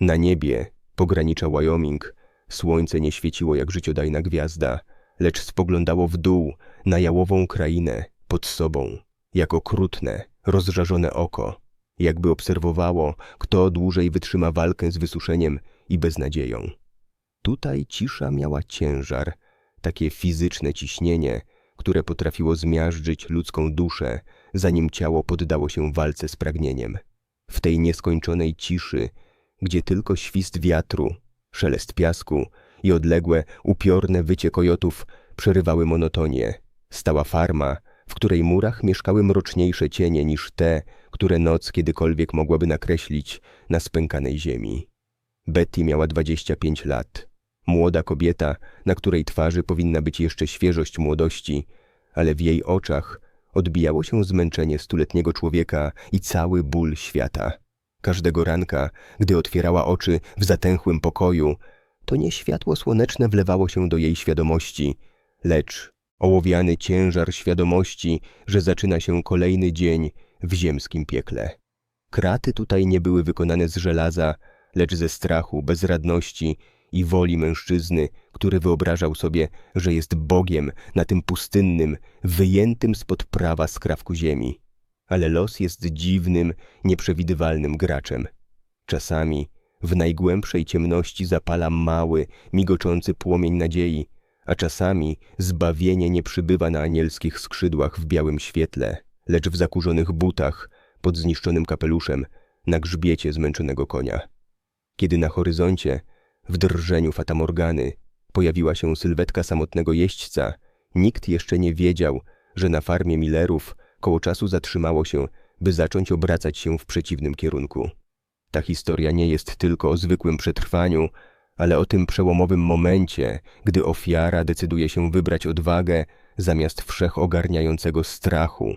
Na niebie, pogranicza Wyoming, słońce nie świeciło jak życiodajna gwiazda, lecz spoglądało w dół na jałową krainę pod sobą, jak okrutne, rozżarzone oko, jakby obserwowało, kto dłużej wytrzyma walkę z wysuszeniem i beznadzieją. Tutaj cisza miała ciężar, takie fizyczne ciśnienie, które potrafiło zmiażdżyć ludzką duszę, zanim ciało poddało się walce z pragnieniem. W tej nieskończonej ciszy, gdzie tylko świst wiatru, szelest piasku i odległe, upiorne wycie kojotów przerywały monotonię, stała farma, w której murach mieszkały mroczniejsze cienie niż te, które noc kiedykolwiek mogłaby nakreślić na spękanej ziemi. Betty miała 25 lat. Młoda kobieta, na której twarzy powinna być jeszcze świeżość młodości, ale w jej oczach odbijało się zmęczenie stuletniego człowieka i cały ból świata. Każdego ranka, gdy otwierała oczy w zatęchłym pokoju, to nie światło słoneczne wlewało się do jej świadomości, lecz ołowiany ciężar świadomości, że zaczyna się kolejny dzień w ziemskim piekle. Kraty tutaj nie były wykonane z żelaza, lecz ze strachu, bezradności i woli mężczyzny, który wyobrażał sobie, że jest Bogiem na tym pustynnym, wyjętym spod prawa skrawku ziemi. Ale los jest dziwnym, nieprzewidywalnym graczem. Czasami w najgłębszej ciemności zapala mały, migoczący płomień nadziei, a czasami zbawienie nie przybywa na anielskich skrzydłach w białym świetle, lecz w zakurzonych butach, pod zniszczonym kapeluszem, na grzbiecie zmęczonego konia. Kiedy na horyzoncie, w drżeniu fatamorgany, pojawiła się sylwetka samotnego jeźdźca, nikt jeszcze nie wiedział, że na farmie Millerów koło czasu zatrzymało się, by zacząć obracać się w przeciwnym kierunku. Ta historia nie jest tylko o zwykłym przetrwaniu, ale o tym przełomowym momencie, gdy ofiara decyduje się wybrać odwagę zamiast wszechogarniającego strachu,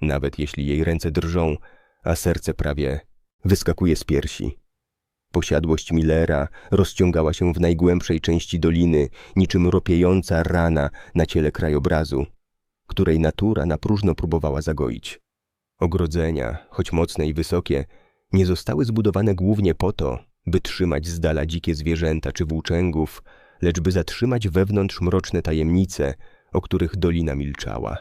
nawet jeśli jej ręce drżą, a serce prawie wyskakuje z piersi. Posiadłość Millera rozciągała się w najgłębszej części doliny, niczym ropiejąca rana na ciele krajobrazu, której natura na próżno próbowała zagoić. Ogrodzenia, choć mocne i wysokie, nie zostały zbudowane głównie po to, by trzymać z dala dzikie zwierzęta czy włóczęgów, lecz by zatrzymać wewnątrz mroczne tajemnice, o których dolina milczała.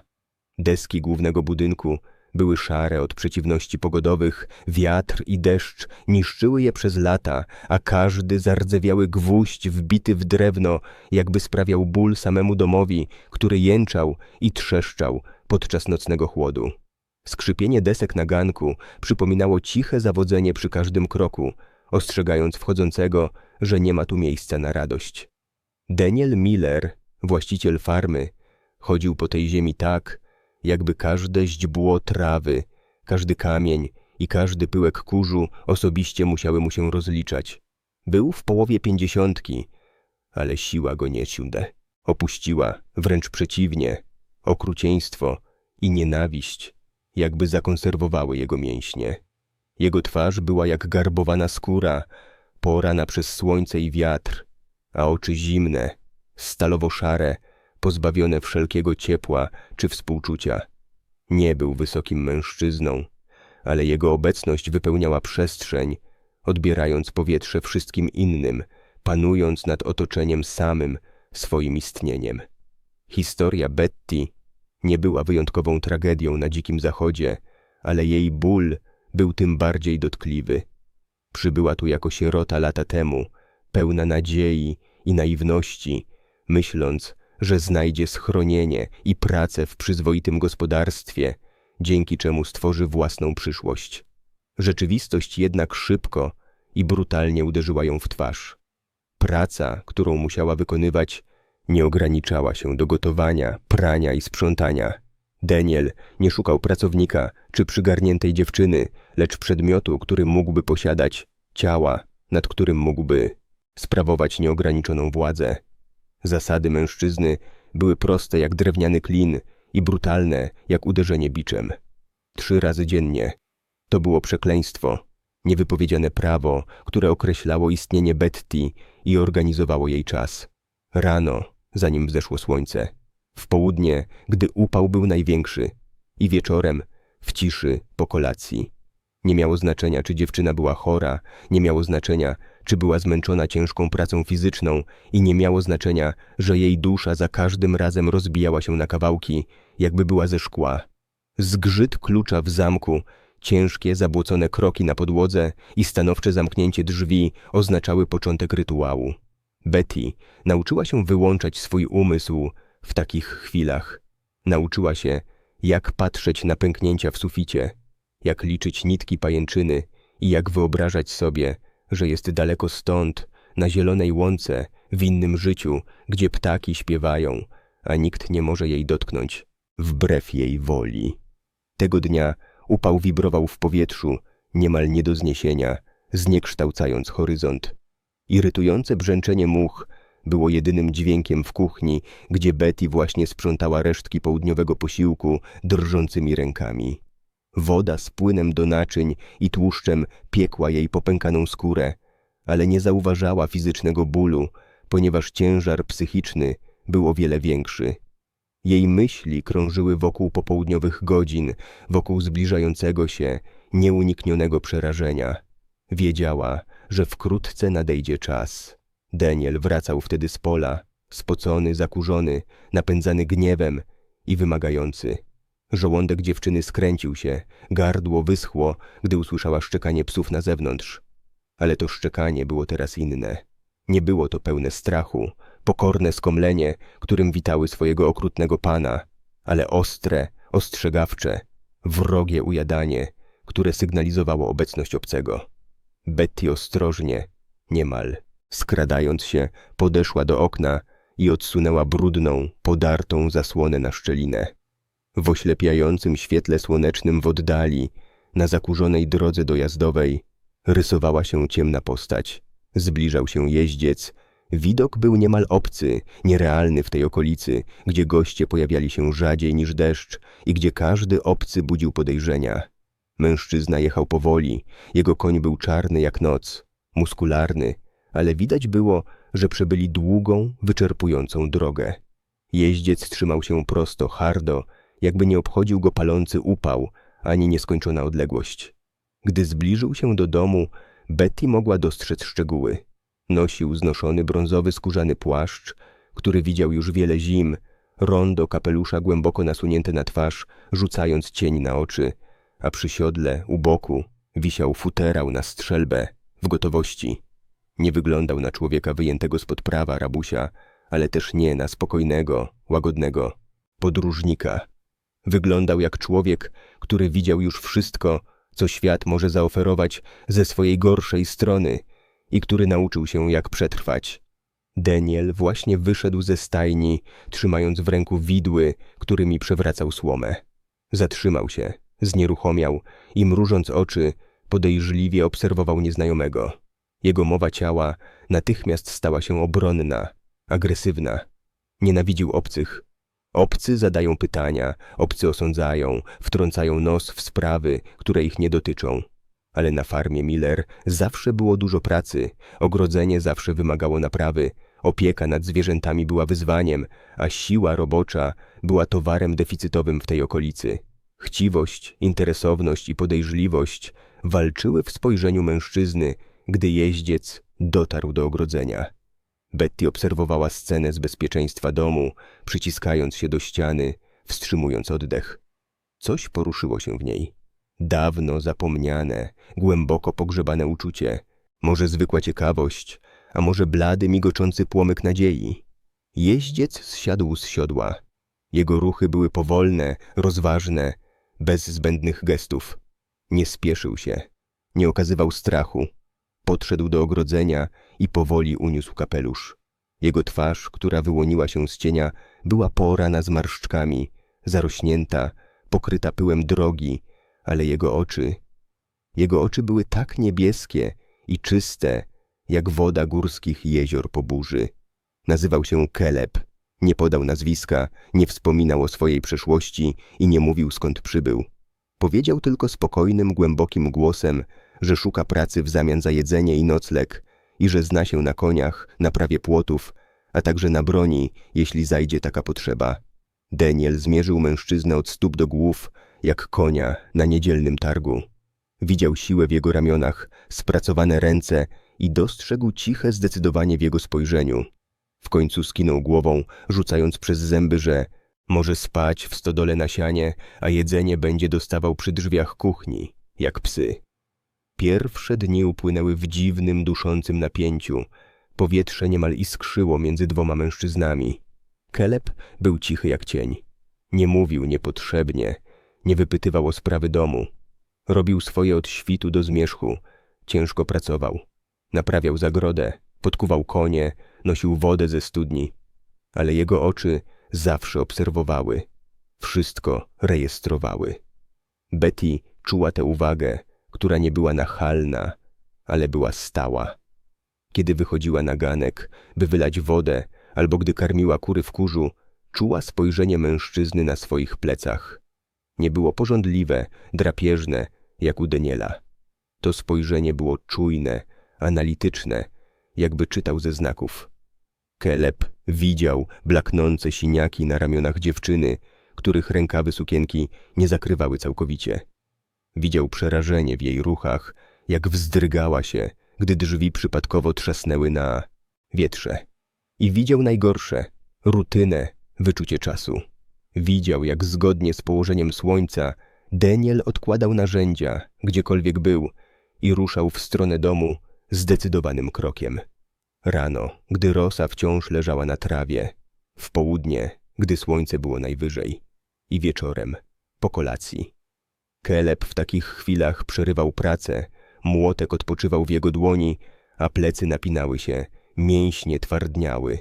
Deski głównego budynku były szare od przeciwności pogodowych, wiatr i deszcz niszczyły je przez lata, a każdy zardzewiały gwóźdź wbity w drewno jakby sprawiał ból samemu domowi, który jęczał i trzeszczał podczas nocnego chłodu. Skrzypienie desek na ganku przypominało ciche zawodzenie przy każdym kroku, ostrzegając wchodzącego, że nie ma tu miejsca na radość. Daniel Miller, właściciel farmy, chodził po tej ziemi tak, jakby każde źdźbło trawy, każdy kamień i każdy pyłek kurzu osobiście musiały mu się rozliczać. Był w połowie pięćdziesiątki, ale siła go nie siądę. Opuściła, wręcz przeciwnie, okrucieństwo i nienawiść, jakby zakonserwowały jego mięśnie. Jego twarz była jak garbowana skóra, porana przez słońce i wiatr, a oczy zimne, stalowo-szare, pozbawione wszelkiego ciepła czy współczucia. Nie był wysokim mężczyzną, ale jego obecność wypełniała przestrzeń, odbierając powietrze wszystkim innym, panując nad otoczeniem samym swoim istnieniem. Historia Betty nie była wyjątkową tragedią na dzikim zachodzie, ale jej ból był tym bardziej dotkliwy. Przybyła tu jako sierota lata temu, pełna nadziei i naiwności, myśląc, że znajdzie schronienie i pracę w przyzwoitym gospodarstwie, dzięki czemu stworzy własną przyszłość. Rzeczywistość jednak szybko i brutalnie uderzyła ją w twarz. Praca, którą musiała wykonywać, nie ograniczała się do gotowania, prania i sprzątania. Daniel nie szukał pracownika czy przygarniętej dziewczyny, lecz przedmiotu, który mógłby posiadać, ciała, nad którym mógłby sprawować nieograniczoną władzę. Zasady mężczyzny były proste jak drewniany klin i brutalne jak uderzenie biczem. Trzy razy dziennie. To było przekleństwo, niewypowiedziane prawo, które określało istnienie Betty i organizowało jej czas. Rano, zanim wzeszło słońce, w południe, gdy upał był największy i wieczorem, w ciszy po kolacji. Nie miało znaczenia, czy dziewczyna była chora, nie miało znaczenia, czy była zmęczona ciężką pracą fizyczną i nie miało znaczenia, że jej dusza za każdym razem rozbijała się na kawałki, jakby była ze szkła. Zgrzyt klucza w zamku, ciężkie, zabłocone kroki na podłodze i stanowcze zamknięcie drzwi oznaczały początek rytuału. Betty nauczyła się wyłączać swój umysł w takich chwilach. Nauczyła się, jak patrzeć na pęknięcia w suficie, jak liczyć nitki pajęczyny i jak wyobrażać sobie, że jest daleko stąd, na zielonej łące, w innym życiu, gdzie ptaki śpiewają, a nikt nie może jej dotknąć, wbrew jej woli. Tego dnia upał wibrował w powietrzu, niemal nie do zniesienia, zniekształcając horyzont. Irytujące brzęczenie much było jedynym dźwiękiem w kuchni, gdzie Betty właśnie sprzątała resztki południowego posiłku drżącymi rękami. Woda z płynem do naczyń i tłuszczem piekła jej popękaną skórę, ale nie zauważała fizycznego bólu, ponieważ ciężar psychiczny był o wiele większy. Jej myśli krążyły wokół popołudniowych godzin, wokół zbliżającego się, nieuniknionego przerażenia. Wiedziała, że wkrótce nadejdzie czas. Daniel wracał wtedy z pola, spocony, zakurzony, napędzany gniewem i wymagający. Żołądek dziewczyny skręcił się, gardło wyschło, gdy usłyszała szczekanie psów na zewnątrz. Ale to szczekanie było teraz inne. Nie było to pełne strachu, pokorne skomlenie, którym witały swojego okrutnego pana, ale ostre, ostrzegawcze, wrogie ujadanie, które sygnalizowało obecność obcego. Betty ostrożnie, niemal, skradając się, podeszła do okna i odsunęła brudną, podartą zasłonę na szczelinę. W oślepiającym świetle słonecznym w oddali, na zakurzonej drodze dojazdowej, rysowała się ciemna postać. Zbliżał się jeździec. Widok był niemal obcy, nierealny w tej okolicy, gdzie goście pojawiali się rzadziej niż deszcz i gdzie każdy obcy budził podejrzenia. Mężczyzna jechał powoli, jego koń był czarny jak noc, muskularny, ale widać było, że przebyli długą, wyczerpującą drogę. Jeździec trzymał się prosto, hardo, jakby nie obchodził go palący upał, ani nieskończona odległość. Gdy zbliżył się do domu, Betty mogła dostrzec szczegóły. Nosił znoszony brązowy skórzany płaszcz, który widział już wiele zim, rondo kapelusza głęboko nasunięte na twarz, rzucając cień na oczy, a przy siodle, u boku, wisiał futerał na strzelbę, w gotowości. Nie wyglądał na człowieka wyjętego spod prawa rabusia, ale też nie na spokojnego, łagodnego podróżnika. Wyglądał jak człowiek, który widział już wszystko, co świat może zaoferować ze swojej gorszej strony i który nauczył się, jak przetrwać. Daniel właśnie wyszedł ze stajni, trzymając w ręku widły, którymi przewracał słomę. Zatrzymał się, znieruchomiał i mrużąc oczy, podejrzliwie obserwował nieznajomego. Jego mowa ciała natychmiast stała się obronna, agresywna. Nienawidził obcych, Obcy zadają pytania, obcy osądzają, wtrącają nos w sprawy, które ich nie dotyczą. Ale na farmie Miller zawsze było dużo pracy, ogrodzenie zawsze wymagało naprawy, opieka nad zwierzętami była wyzwaniem, a siła robocza była towarem deficytowym w tej okolicy. Chciwość, interesowność i podejrzliwość walczyły w spojrzeniu mężczyzny, gdy jeździec dotarł do ogrodzenia. Betty obserwowała scenę z bezpieczeństwa domu, przyciskając się do ściany, wstrzymując oddech. Coś poruszyło się w niej. Dawno zapomniane, głęboko pogrzebane uczucie. Może zwykła ciekawość, a może blady, migoczący płomyk nadziei. Jeździec zsiadł z siodła. Jego ruchy były powolne, rozważne, bez zbędnych gestów. Nie spieszył się, nie okazywał strachu. Podszedł do ogrodzenia i powoli uniósł kapelusz. Jego twarz, która wyłoniła się z cienia, była porana zmarszczkami, zarośnięta, pokryta pyłem drogi, ale jego oczy... Jego oczy były tak niebieskie i czyste, jak woda górskich jezior po burzy. Nazywał się Keleb. Nie podał nazwiska, nie wspominał o swojej przeszłości i nie mówił skąd przybył. Powiedział tylko spokojnym, głębokim głosem, że szuka pracy w zamian za jedzenie i nocleg i że zna się na koniach, naprawie płotów, a także na broni, jeśli zajdzie taka potrzeba. Daniel zmierzył mężczyznę od stóp do głów, jak konia na niedzielnym targu. Widział siłę w jego ramionach, spracowane ręce i dostrzegł ciche zdecydowanie w jego spojrzeniu. W końcu skinął głową, rzucając przez zęby, że może spać w stodole na sianie, a jedzenie będzie dostawał przy drzwiach kuchni, jak psy. Pierwsze dni upłynęły w dziwnym, duszącym napięciu. Powietrze niemal iskrzyło między dwoma mężczyznami. Keleb był cichy jak cień. Nie mówił niepotrzebnie, nie wypytywał o sprawy domu. Robił swoje od świtu do zmierzchu, ciężko pracował. Naprawiał zagrodę, podkuwał konie, nosił wodę ze studni. Ale jego oczy zawsze obserwowały, wszystko rejestrowały. Betty czuła tę uwagę, która nie była nachalna, ale była stała. Kiedy wychodziła na ganek, by wylać wodę, albo gdy karmiła kury w kurzu, czuła spojrzenie mężczyzny na swoich plecach. Nie było porządliwe, drapieżne, jak u Daniela. To spojrzenie było czujne, analityczne, jakby czytał ze znaków. Keleb widział blaknące siniaki na ramionach dziewczyny, których rękawy sukienki nie zakrywały całkowicie. Widział przerażenie w jej ruchach, jak wzdrygała się, gdy drzwi przypadkowo trzasnęły na wietrze. I widział najgorsze rutynę, wyczucie czasu. Widział, jak zgodnie z położeniem słońca Daniel odkładał narzędzia, gdziekolwiek był, i ruszał w stronę domu zdecydowanym krokiem. Rano, gdy rosa wciąż leżała na trawie, w południe, gdy słońce było najwyżej, i wieczorem, po kolacji. Keleb w takich chwilach przerywał pracę, młotek odpoczywał w jego dłoni, a plecy napinały się, mięśnie twardniały.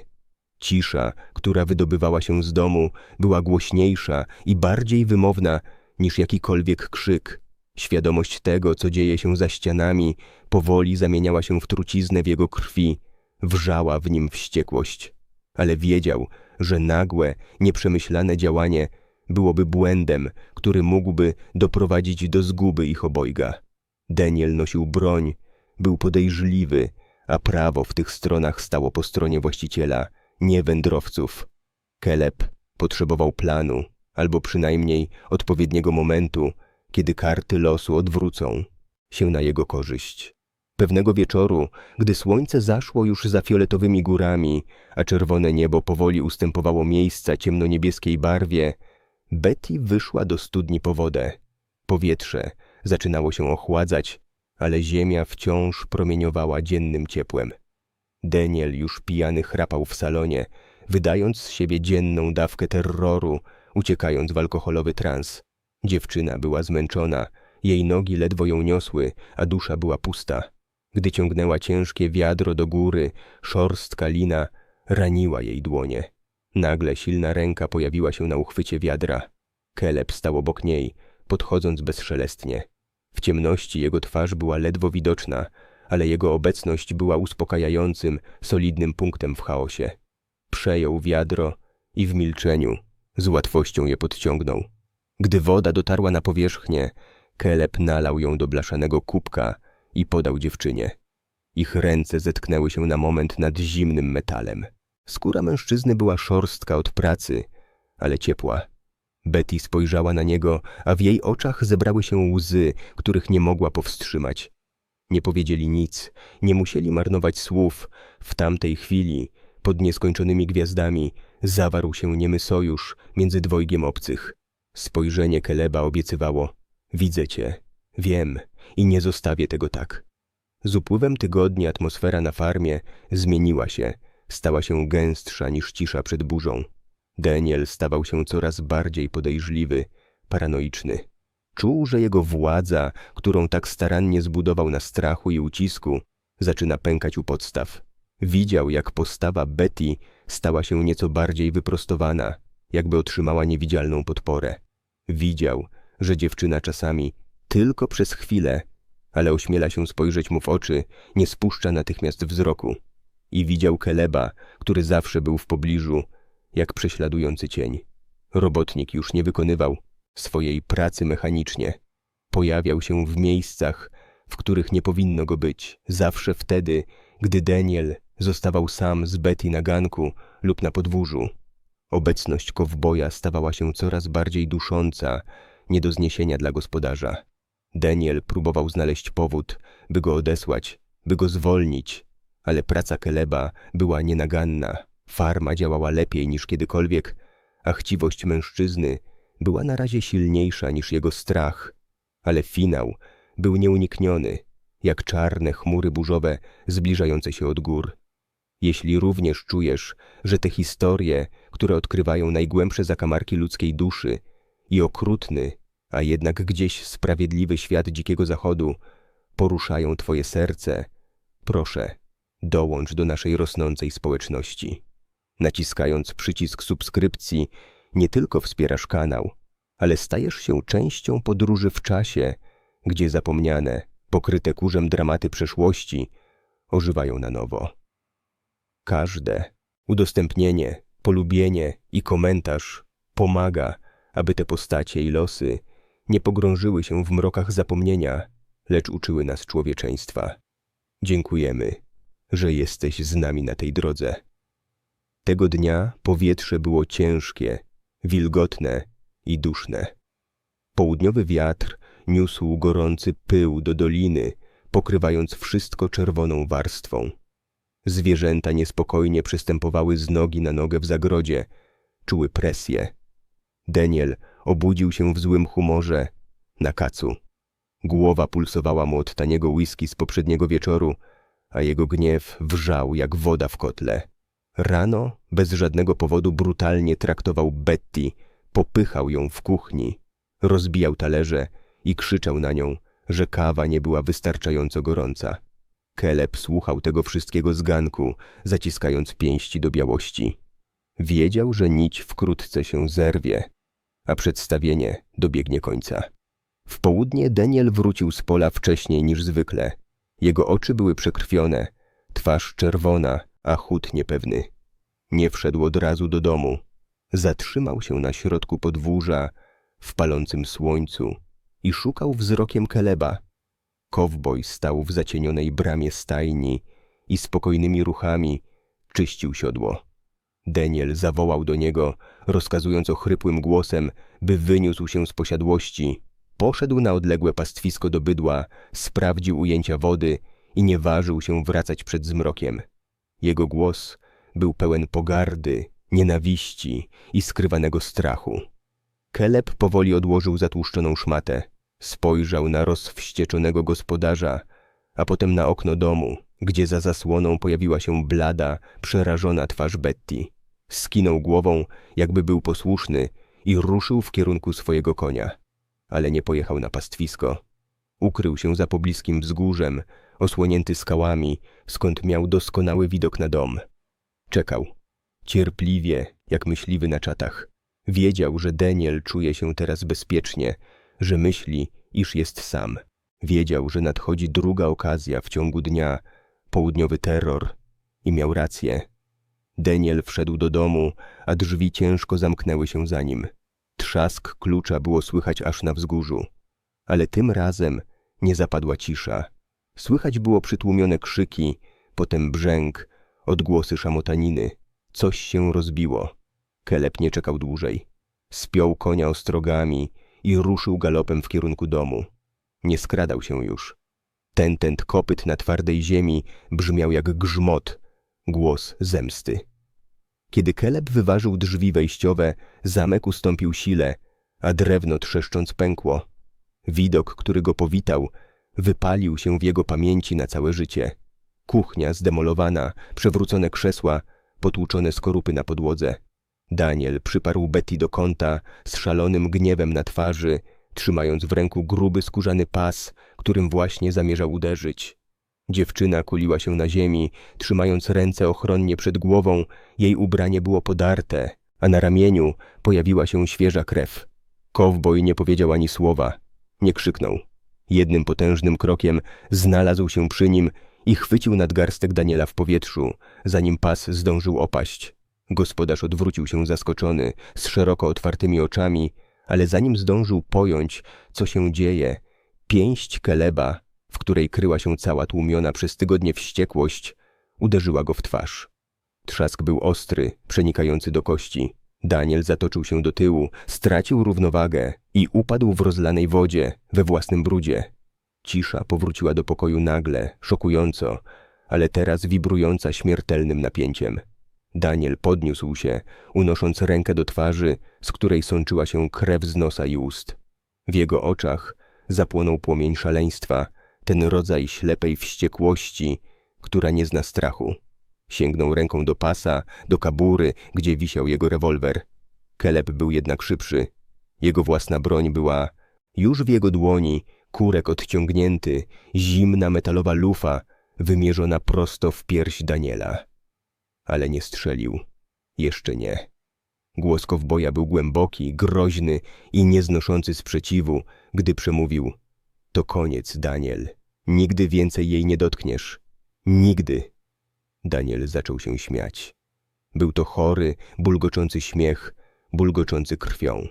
Cisza, która wydobywała się z domu, była głośniejsza i bardziej wymowna niż jakikolwiek krzyk. Świadomość tego, co dzieje się za ścianami, powoli zamieniała się w truciznę w jego krwi, wrzała w nim wściekłość. Ale wiedział, że nagłe, nieprzemyślane działanie byłoby błędem, który mógłby doprowadzić do zguby ich obojga. Daniel nosił broń, był podejrzliwy, a prawo w tych stronach stało po stronie właściciela, nie wędrowców. Keleb potrzebował planu, albo przynajmniej odpowiedniego momentu, kiedy karty losu odwrócą się na jego korzyść. Pewnego wieczoru, gdy słońce zaszło już za fioletowymi górami, a czerwone niebo powoli ustępowało miejsca ciemnoniebieskiej barwie, Betty wyszła do studni po wodę. Powietrze zaczynało się ochładzać, ale ziemia wciąż promieniowała dziennym ciepłem. Daniel już pijany chrapał w salonie, wydając z siebie dzienną dawkę terroru, uciekając w alkoholowy trans. Dziewczyna była zmęczona, jej nogi ledwo ją niosły, a dusza była pusta. Gdy ciągnęła ciężkie wiadro do góry, szorstka lina raniła jej dłonie. Nagle silna ręka pojawiła się na uchwycie wiadra. Keleb stał obok niej, podchodząc bezszelestnie. W ciemności jego twarz była ledwo widoczna, ale jego obecność była uspokajającym, solidnym punktem w chaosie. Przejął wiadro i w milczeniu z łatwością je podciągnął. Gdy woda dotarła na powierzchnię, Keleb nalał ją do blaszanego kubka i podał dziewczynie. Ich ręce zetknęły się na moment nad zimnym metalem. Skóra mężczyzny była szorstka od pracy, ale ciepła. Betty spojrzała na niego, a w jej oczach zebrały się łzy, których nie mogła powstrzymać. Nie powiedzieli nic, nie musieli marnować słów. W tamtej chwili, pod nieskończonymi gwiazdami, zawarł się niemy sojusz między dwojgiem obcych. Spojrzenie Keleba obiecywało: Widzę cię, wiem i nie zostawię tego tak. Z upływem tygodni atmosfera na farmie zmieniła się, stała się gęstsza niż cisza przed burzą. Daniel stawał się coraz bardziej podejrzliwy, paranoiczny. Czuł, że jego władza, którą tak starannie zbudował na strachu i ucisku, zaczyna pękać u podstaw. Widział, jak postawa Betty stała się nieco bardziej wyprostowana, jakby otrzymała niewidzialną podporę. Widział, że dziewczyna czasami, tylko przez chwilę, ale ośmiela się spojrzeć mu w oczy, nie spuszcza natychmiast wzroku. I widział Keleba, który zawsze był w pobliżu, jak prześladujący cień. Robotnik już nie wykonywał swojej pracy mechanicznie. Pojawiał się w miejscach, w których nie powinno go być, zawsze wtedy, gdy Daniel zostawał sam z Betty na ganku lub na podwórzu. Obecność kowboja stawała się coraz bardziej dusząca, nie do zniesienia dla gospodarza. Daniel próbował znaleźć powód, by go odesłać, by go zwolnić, ale praca Keleba była nienaganna. Farma działała lepiej niż kiedykolwiek, a chciwość mężczyzny była na razie silniejsza niż jego strach. Ale finał był nieunikniony, jak czarne chmury burzowe zbliżające się od gór. Jeśli również czujesz, że te historie, które odkrywają najgłębsze zakamarki ludzkiej duszy i okrutny, a jednak gdzieś sprawiedliwy świat dzikiego zachodu poruszają twoje serce, proszę, dołącz do naszej rosnącej społeczności. Naciskając przycisk subskrypcji, nie tylko wspierasz kanał, ale stajesz się częścią podróży w czasie, gdzie zapomniane, pokryte kurzem dramaty przeszłości ożywają na nowo. Każde udostępnienie, polubienie i komentarz pomaga, aby te postacie i losy nie pogrążyły się w mrokach zapomnienia, lecz uczyły nas człowieczeństwa. Dziękujemy, że jesteś z nami na tej drodze. Tego dnia powietrze było ciężkie, wilgotne i duszne. Południowy wiatr niósł gorący pył do doliny, pokrywając wszystko czerwoną warstwą. Zwierzęta niespokojnie przystępowały z nogi na nogę w zagrodzie, czuły presję. Daniel obudził się w złym humorze, na kacu. Głowa pulsowała mu od taniego whisky z poprzedniego wieczoru, a jego gniew wrzał jak woda w kotle. Rano, bez żadnego powodu, brutalnie traktował Betty, popychał ją w kuchni, rozbijał talerze i krzyczał na nią, że kawa nie była wystarczająco gorąca. Keleb słuchał tego wszystkiego z ganku, zaciskając pięści do białości. Wiedział, że nić wkrótce się zerwie, a przedstawienie dobiegnie końca. W południe Daniel wrócił z pola wcześniej niż zwykle. Jego oczy były przekrwione, twarz czerwona, a chód niepewny. Nie wszedł od razu do domu. Zatrzymał się na środku podwórza, w palącym słońcu i szukał wzrokiem Keleba. Kowboj stał w zacienionej bramie stajni i spokojnymi ruchami czyścił siodło. Daniel zawołał do niego, rozkazując ochrypłym głosem, by wyniósł się z posiadłości. Poszedł na odległe pastwisko do bydła, sprawdził ujęcia wody i nie ważył się wracać przed zmrokiem. Jego głos był pełen pogardy, nienawiści i skrywanego strachu. Keleb powoli odłożył zatłuszczoną szmatę. Spojrzał na rozwścieczonego gospodarza, a potem na okno domu, gdzie za zasłoną pojawiła się blada, przerażona twarz Betty. Skinął głową, jakby był posłuszny i ruszył w kierunku swojego konia. Ale nie pojechał na pastwisko. Ukrył się za pobliskim wzgórzem, osłonięty skałami, skąd miał doskonały widok na dom. Czekał. Cierpliwie, jak myśliwy na czatach. Wiedział, że Daniel czuje się teraz bezpiecznie, że myśli, iż jest sam. Wiedział, że nadchodzi druga okazja w ciągu dnia, południowy terror. I miał rację. Daniel wszedł do domu, a drzwi ciężko zamknęły się za nim. Trzask klucza było słychać aż na wzgórzu. Ale tym razem nie zapadła cisza. Słychać było przytłumione krzyki, potem brzęk, odgłosy szamotaniny. Coś się rozbiło. Kelep nie czekał dłużej. Spiął konia ostrogami i ruszył galopem w kierunku domu. Nie skradał się już. Ten kopyt na twardej ziemi brzmiał jak grzmot, głos zemsty. Kiedy Keleb wyważył drzwi wejściowe, zamek ustąpił sile, a drewno trzeszcząc pękło. Widok, który go powitał, wypalił się w jego pamięci na całe życie. Kuchnia zdemolowana, przewrócone krzesła, potłuczone skorupy na podłodze. Daniel przyparł Betty do kąta z szalonym gniewem na twarzy, trzymając w ręku gruby skórzany pas, którym właśnie zamierzał uderzyć. Dziewczyna kuliła się na ziemi, trzymając ręce ochronnie przed głową, jej ubranie było podarte, a na ramieniu pojawiła się świeża krew. Kowboj nie powiedział ani słowa, nie krzyknął. Jednym potężnym krokiem znalazł się przy nim i chwycił nadgarstek Daniela w powietrzu, zanim pas zdążył opaść. Gospodarz odwrócił się zaskoczony, z szeroko otwartymi oczami, ale zanim zdążył pojąć, co się dzieje, pięść Keleba, w której kryła się cała tłumiona przez tygodnie wściekłość, uderzyła go w twarz. Trzask był ostry, przenikający do kości. Daniel zatoczył się do tyłu, stracił równowagę i upadł w rozlanej wodzie, we własnym brudzie. Cisza powróciła do pokoju nagle, szokująco, ale teraz wibrująca śmiertelnym napięciem. Daniel podniósł się, unosząc rękę do twarzy, z której sączyła się krew z nosa i ust. W jego oczach zapłonął płomień szaleństwa, ten rodzaj ślepej wściekłości, która nie zna strachu. Sięgnął ręką do pasa, do kabury, gdzie wisiał jego rewolwer. Keleb był jednak szybszy. Jego własna broń była już w jego dłoni, kurek odciągnięty, zimna metalowa lufa, wymierzona prosto w pierś Daniela. Ale nie strzelił. Jeszcze nie. Głos kowboja był głęboki, groźny i nieznoszący sprzeciwu, gdy przemówił. To koniec, Daniel. Nigdy więcej jej nie dotkniesz. Nigdy. Daniel zaczął się śmiać. Był to chory, bulgoczący śmiech, bulgoczący krwią.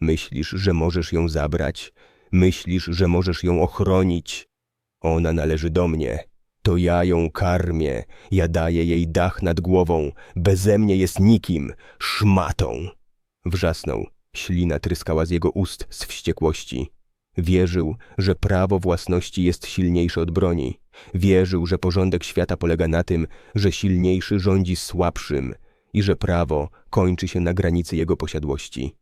Myślisz, że możesz ją zabrać? Myślisz, że możesz ją ochronić? Ona należy do mnie. To ja ją karmię, ja daję jej dach nad głową, beze mnie jest nikim, szmatą. Wrzasnął, ślina tryskała z jego ust z wściekłości. Wierzył, że prawo własności jest silniejsze od broni. Wierzył, że porządek świata polega na tym, że silniejszy rządzi słabszym i że prawo kończy się na granicy jego posiadłości.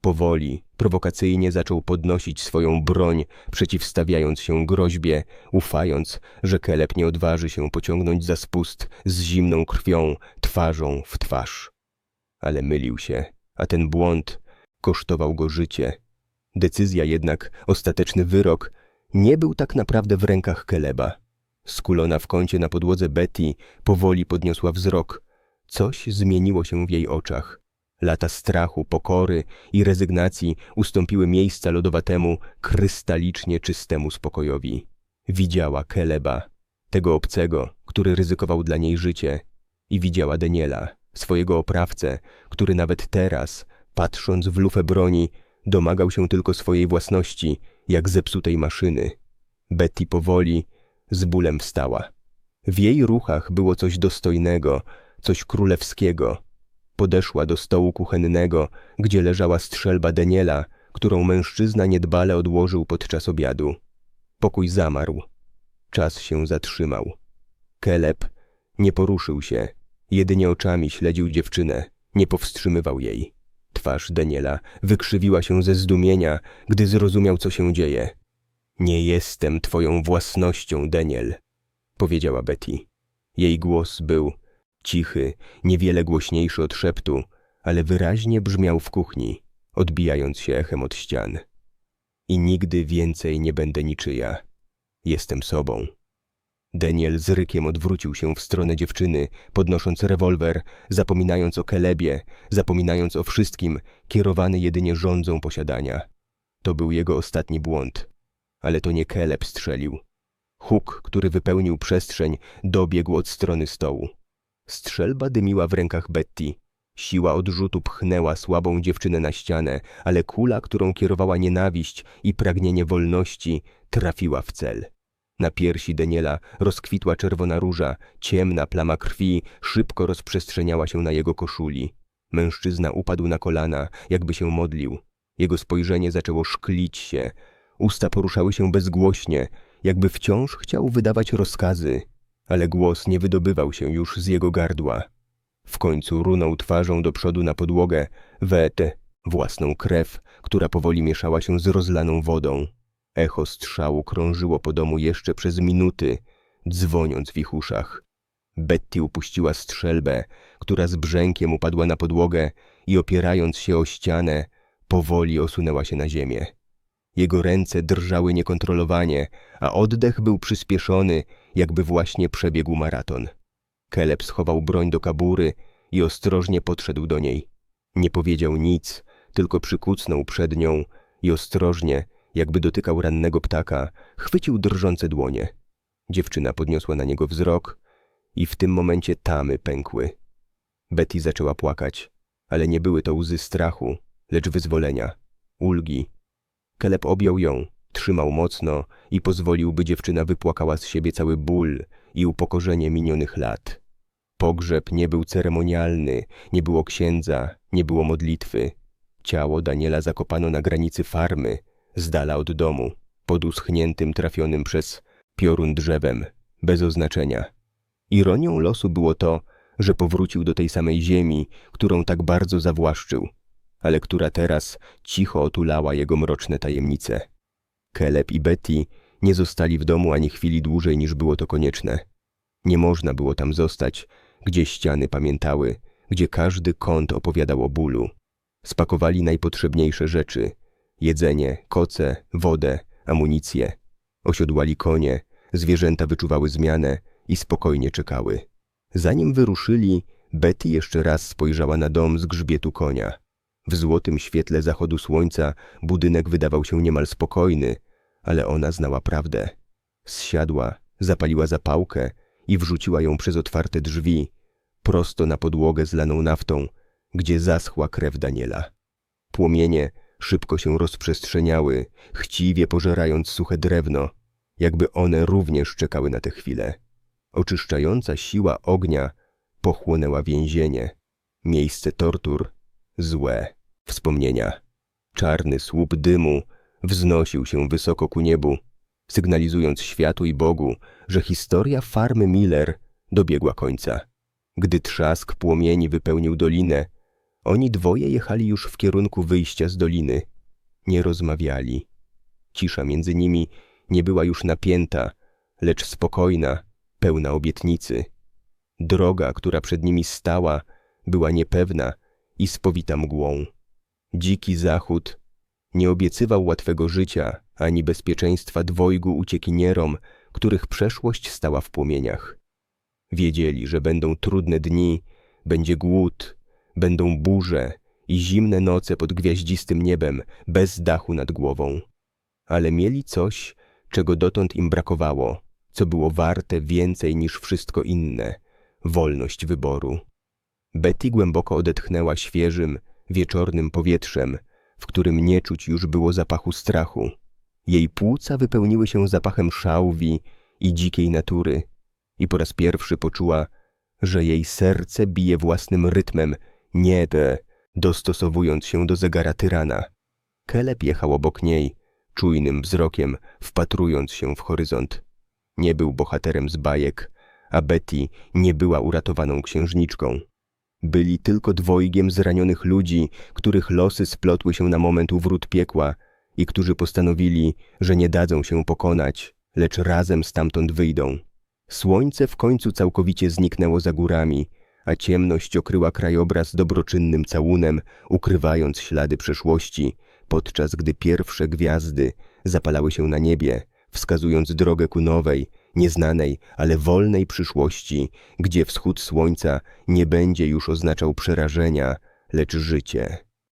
Powoli, prowokacyjnie zaczął podnosić swoją broń, przeciwstawiając się groźbie, ufając, że Keleb nie odważy się pociągnąć za spust z zimną krwią, twarzą w twarz. Ale mylił się, a ten błąd kosztował go życie. Decyzja jednak, ostateczny wyrok, nie był tak naprawdę w rękach Keleba. Skulona w kącie na podłodze Betty powoli podniosła wzrok. Coś zmieniło się w jej oczach. Lata strachu, pokory i rezygnacji ustąpiły miejsca lodowatemu, krystalicznie czystemu spokojowi. Widziała Keleba, tego obcego, który ryzykował dla niej życie, i widziała Daniela, swojego oprawcę, który nawet teraz, patrząc w lufę broni, domagał się tylko swojej własności, jak zepsutej maszyny. Betty powoli, z bólem wstała. W jej ruchach było coś dostojnego, coś królewskiego. Podeszła do stołu kuchennego, gdzie leżała strzelba Daniela, którą mężczyzna niedbale odłożył podczas obiadu. Pokój zamarł. Czas się zatrzymał. Keleb nie poruszył się, jedynie oczami śledził dziewczynę, nie powstrzymywał jej. Twarz Daniela wykrzywiła się ze zdumienia, gdy zrozumiał, co się dzieje. Nie jestem twoją własnością, Daniel, powiedziała Betty. Jej głos był cichy, niewiele głośniejszy od szeptu, ale wyraźnie brzmiał w kuchni, odbijając się echem od ścian. I nigdy więcej nie będę niczyja. Jestem sobą. Daniel z rykiem odwrócił się w stronę dziewczyny, podnosząc rewolwer, zapominając o Kelebie, zapominając o wszystkim, kierowany jedynie rządzą posiadania. To był jego ostatni błąd. Ale to nie Keleb strzelił. Huk, który wypełnił przestrzeń, dobiegł od strony stołu. Strzelba dymiła w rękach Betty. Siła odrzutu pchnęła słabą dziewczynę na ścianę, ale kula, którą kierowała nienawiść i pragnienie wolności, trafiła w cel. Na piersi Daniela rozkwitła czerwona róża, ciemna plama krwi szybko rozprzestrzeniała się na jego koszuli. Mężczyzna upadł na kolana, jakby się modlił. Jego spojrzenie zaczęło szklić się. Usta poruszały się bezgłośnie, jakby wciąż chciał wydawać rozkazy, ale głos nie wydobywał się już z jego gardła. W końcu runął twarzą do przodu na podłogę, we własną krew, która powoli mieszała się z rozlaną wodą. Echo strzału krążyło po domu jeszcze przez minuty, dzwoniąc w ich uszach. Betty upuściła strzelbę, która z brzękiem upadła na podłogę i opierając się o ścianę, powoli osunęła się na ziemię. Jego ręce drżały niekontrolowanie, a oddech był przyspieszony, jakby właśnie przebiegł maraton. Keleb schował broń do kabury i ostrożnie podszedł do niej. Nie powiedział nic, tylko przykucnął przed nią i ostrożnie, jakby dotykał rannego ptaka, chwycił drżące dłonie. Dziewczyna podniosła na niego wzrok i w tym momencie tamy pękły. Betty zaczęła płakać, ale nie były to łzy strachu, lecz wyzwolenia, ulgi. Keleb objął ją, trzymał mocno i pozwolił, by dziewczyna wypłakała z siebie cały ból i upokorzenie minionych lat. Pogrzeb nie był ceremonialny, nie było księdza, nie było modlitwy. Ciało Daniela zakopano na granicy farmy, z dala od domu, pod uschniętym, trafionym przez piorun drzewem, bez oznaczenia. Ironią losu było to, że powrócił do tej samej ziemi, którą tak bardzo zawłaszczył, ale która teraz cicho otulała jego mroczne tajemnice. Keleb i Betty nie zostali w domu ani chwili dłużej niż było to konieczne. Nie można było tam zostać, gdzie ściany pamiętały, gdzie każdy kąt opowiadał o bólu. Spakowali najpotrzebniejsze rzeczy jedzenie, koce, wodę, amunicję. Osiodłali konie, zwierzęta wyczuwały zmianę i spokojnie czekały. Zanim wyruszyli, Betty jeszcze raz spojrzała na dom z grzbietu konia. W złotym świetle zachodu słońca budynek wydawał się niemal spokojny, ale ona znała prawdę. Zsiadła, zapaliła zapałkę i wrzuciła ją przez otwarte drzwi, prosto na podłogę zlaną naftą, gdzie zaschła krew Daniela. Płomienie szybko się rozprzestrzeniały, chciwie pożerając suche drewno, jakby one również czekały na tę chwilę. Oczyszczająca siła ognia pochłonęła więzienie, miejsce tortur, złe wspomnienia. Czarny słup dymu wznosił się wysoko ku niebu, sygnalizując światu i Bogu, że historia farmy Miller dobiegła końca. Gdy trzask płomieni wypełnił dolinę, oni dwoje jechali już w kierunku wyjścia z doliny. Nie rozmawiali. Cisza między nimi nie była już napięta, lecz spokojna, pełna obietnicy. Droga, która przed nimi stała, była niepewna i spowita mgłą. Dziki zachód nie obiecywał łatwego życia ani bezpieczeństwa dwojgu uciekinierom, których przeszłość stała w płomieniach. Wiedzieli, że będą trudne dni, będzie głód, będą burze i zimne noce pod gwiaździstym niebem, bez dachu nad głową. Ale mieli coś, czego dotąd im brakowało, co było warte więcej niż wszystko inne wolność wyboru. Betty głęboko odetchnęła świeżym, wieczornym powietrzem, w którym nie czuć już było zapachu strachu. Jej płuca wypełniły się zapachem szałwi i dzikiej natury i po raz pierwszy poczuła, że jej serce bije własnym rytmem, nie te, dostosowując się do zegara tyrana. Keleb jechał obok niej, czujnym wzrokiem, wpatrując się w horyzont. Nie był bohaterem z bajek, a Betty nie była uratowaną księżniczką. Byli tylko dwojgiem zranionych ludzi, których losy splotły się na moment u wrót piekła i którzy postanowili, że nie dadzą się pokonać, lecz razem stamtąd wyjdą. Słońce w końcu całkowicie zniknęło za górami, a ciemność okryła krajobraz dobroczynnym całunem, ukrywając ślady przeszłości, podczas gdy pierwsze gwiazdy zapalały się na niebie, wskazując drogę ku nowej, nieznanej, ale wolnej przyszłości, gdzie wschód słońca nie będzie już oznaczał przerażenia, lecz życie.